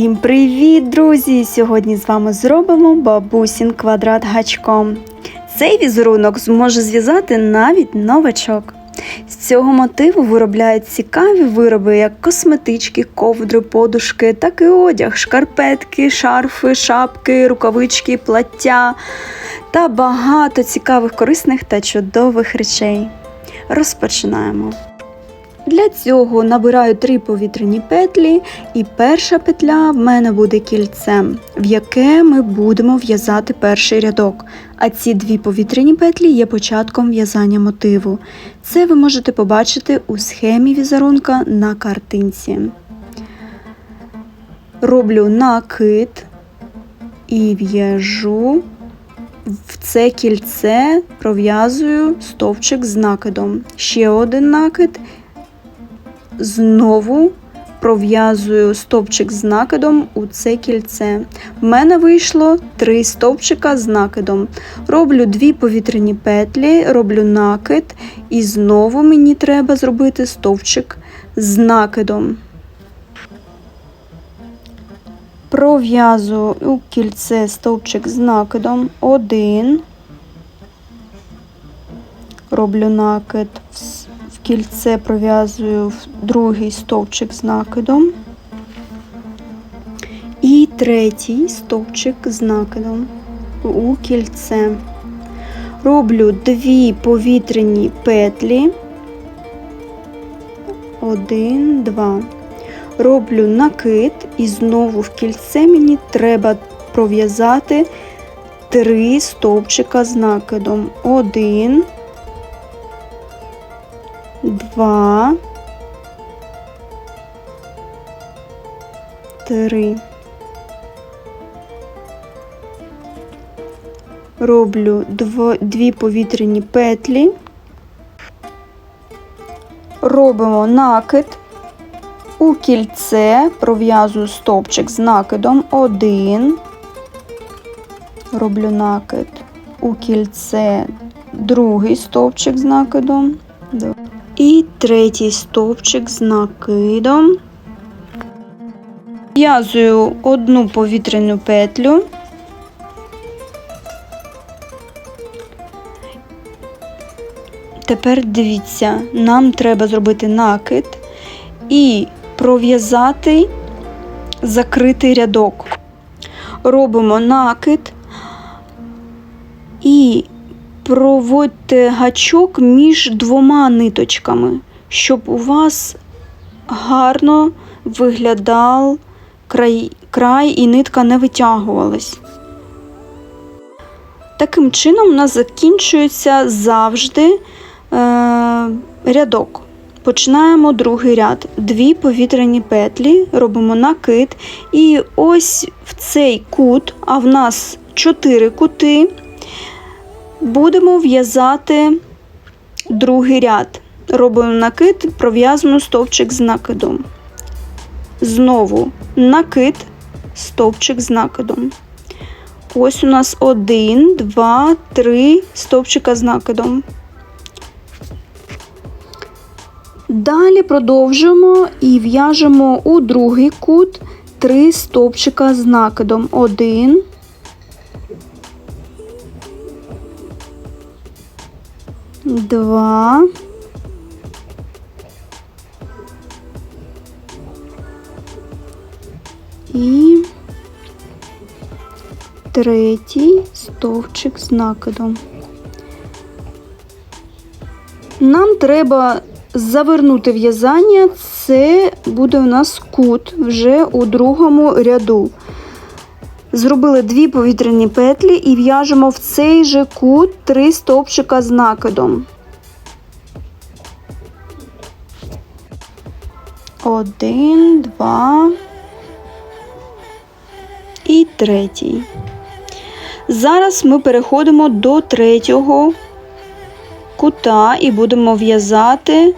Всім привіт, друзі! Сьогодні з вами зробимо бабусін квадрат гачком. Цей візерунок зможе зв'язати навіть новачок. З цього мотиву виробляють цікаві вироби, як косметички, ковдри, подушки, так і одяг, шкарпетки, шарфи, шапки, рукавички, плаття та багато цікавих, корисних та чудових речей. Розпочинаємо. Для цього набираю три повітряні петлі, і перша петля в мене буде кільцем, в яке ми будемо в'язати перший рядок. А ці дві повітряні петлі є початком в'язання мотиву. Це ви можете побачити у схемі візерунка на картинці. Роблю накид і в'яжу в це кільце пров'язую стовпчик з накидом. Ще один накид знову пров'язую стовпчик з накидом у це кільце. В мене вийшло три стовпчика з накидом. Роблю дві повітряні петлі, роблю накид, і знову мені треба зробити стовпчик з накидом. Пров'язую у кільце стовпчик з накидом. Один. Роблю накид в кільце пров'язую в другий стовпчик з накидом і третій стовпчик з накидом у кільце. Роблю дві повітряні петлі. Один, два. Роблю накид, і знову в кільце мені треба пров'язати три стовпчика з накидом. Один, два, три. Роблю дві повітряні петлі, робимо накид, у кільце пров'язую стовпчик з накидом. Один, роблю накид, у кільце другий стовпчик з накидом. І третій стовпчик з накидом. В'язую одну повітряну петлю. Тепер дивіться, нам треба зробити накид і пров'язати закритий рядок. Робимо накид і проводьте гачок між двома ниточками, щоб у вас гарно виглядав край, край і нитка не витягувалась. Таким чином, у нас закінчується завжди е, рядок. Починаємо другий ряд. Дві повітряні петлі, робимо накид. І ось в цей кут, а в нас чотири кути, Будемо в'язати другий ряд. Робимо накид, пров'язуємо стовпчик з накидом. Знову накид, стовпчик з накидом. Ось у нас один, два, три стовпчика з накидом. Далі продовжуємо і в'яжемо у другий кут три стовпчика з накидом. Один, два. І третій стовпчик з накидом. Нам треба завернути в'язання, це буде у нас кут вже у другому ряду. Зробили дві повітряні петлі і в'яжемо в цей же кут три стовпчика з накидом. Один, два і третій. Зараз ми переходимо до третього кута і будемо в'язати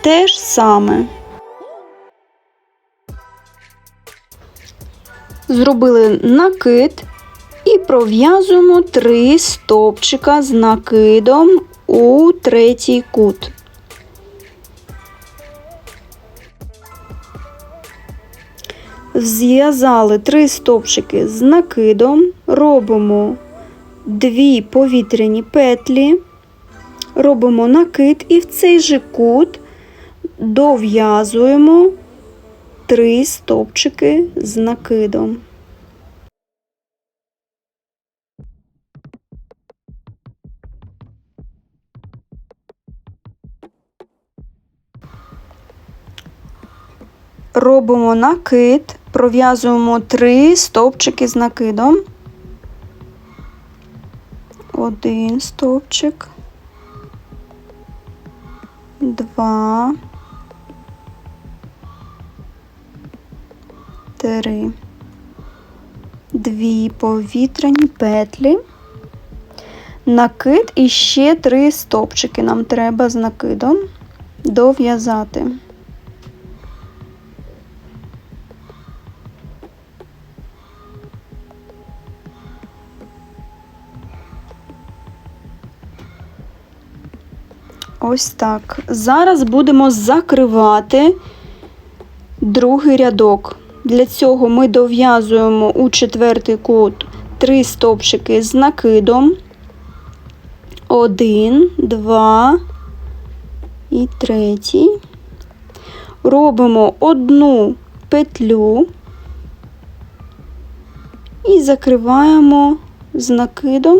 те ж саме. Зробили накид і пров'язуємо три стовпчика з накидом у третій кут. Зв'язали три стовпчики з накидом, робимо дві повітряні петлі, робимо накид і в цей же кут дов'язуємо три стовпчики з накидом. Робимо накид, пров'язуємо три стовпчики з накидом. Один стовпчик, два, три, дві повітряні петлі, накид і ще три стовпчики нам треба з накидом дов'язати. Ось так. Зараз будемо закривати другий рядок. Для цього ми дов'язуємо у четвертий кут три стовпчики з накидом. Один, два і третій. Робимо одну петлю і закриваємо з накидом.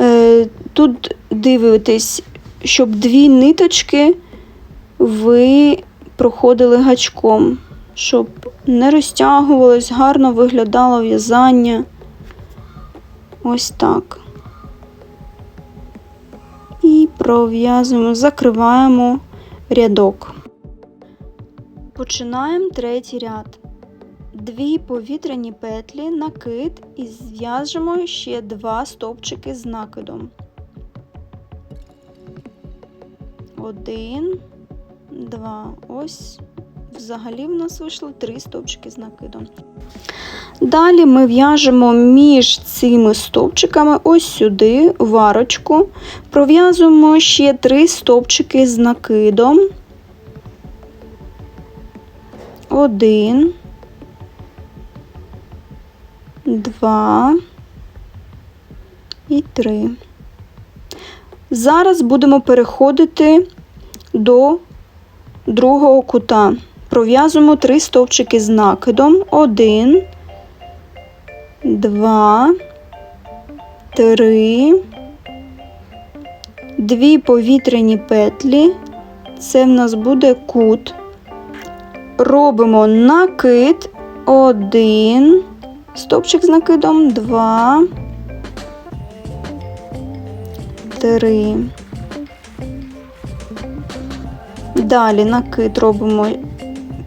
Е, Тут дивитесь, щоб дві ниточки ви проходили гачком, щоб не розтягувалось, гарно виглядало в'язання. Ось так. І пров'язуємо, закриваємо рядок. Починаємо третій ряд. Дві повітряні петлі, накид і зв'яжемо ще два стовпчики з накидом. Один, два. Ось взагалі в нас вийшло три стовпчики з накидом. Далі ми в'яжемо між цими стовпчиками ось сюди варочку, пров'язуємо ще три стовпчики з накидом. Один, два і три. Зараз будемо переходити до другого кута. Пров'язуємо три стовпчики з накидом. Один, два, три, дві повітряні петлі. Це в нас буде кут. Робимо накид, один, стовпчик з накидом, два, три. Далі накид робимо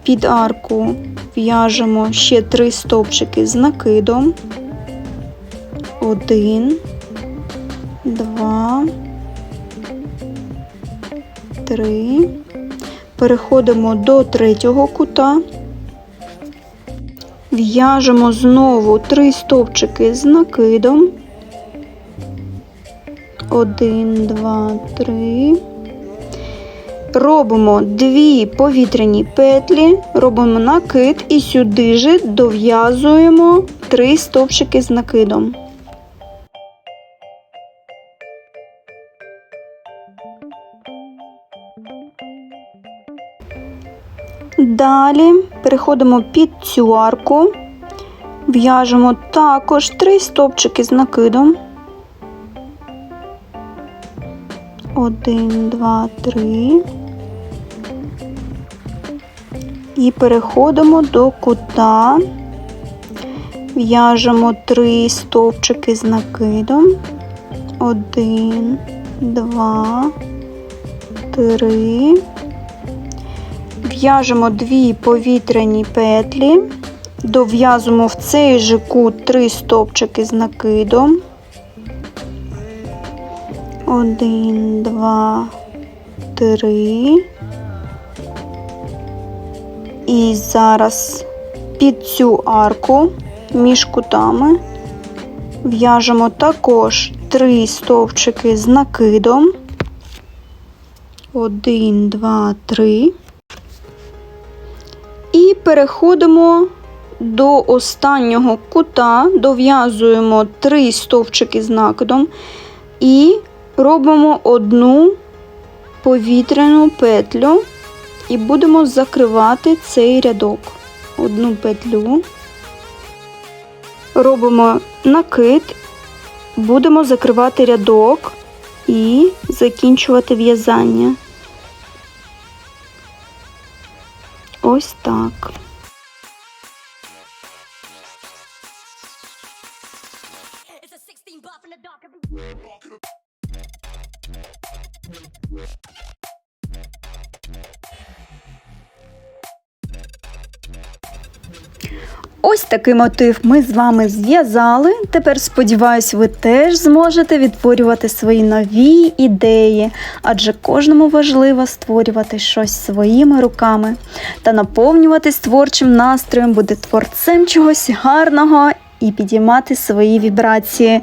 під арку, в'яжемо ще три стовпчики з накидом. Один, два, три. Переходимо до третього кута. В'яжемо знову три стовпчики з накидом. Один, два, три. Робимо дві повітряні петлі, робимо накид і сюди же дов'язуємо три стовпчики з накидом. Далі переходимо під цю арку, в'яжемо також три стовпчики з накидом. Один, два, три. І переходимо до кута, в'яжемо три стовпчики з накидом. Один, два, три. В'яжемо дві повітряні петлі, дов'язуємо в цей же кут три стовпчики з накидом. Один, два, три. І зараз під цю арку між кутами в'яжемо також три стовпчики з накидом. Один, два, три. І переходимо до останнього кута дов'язуємо три стовпчики з накидом і робимо одну повітряну петлю і будемо закривати цей рядок. Одну петлю. Робимо накид, будемо закривати рядок і закінчувати в'язання. Ось так. Ось такий мотив ми з вами зв'язали. Тепер сподіваюсь, ви теж зможете відтворювати свої нові ідеї, адже кожному важливо створювати щось своїми руками та наповнюватись творчим настроєм, бути творцем чогось гарного. І підіймати свої вібрації.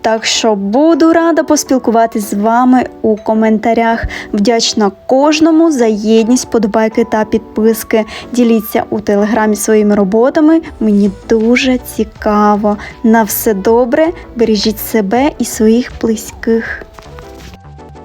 Так що буду рада поспілкуватись з вами у коментарях. Вдячна кожному за єдність, подобайки та підписки. Діліться у телеграмі своїми роботами. Мені дуже цікаво. На все добре, бережіть себе і своїх близьких.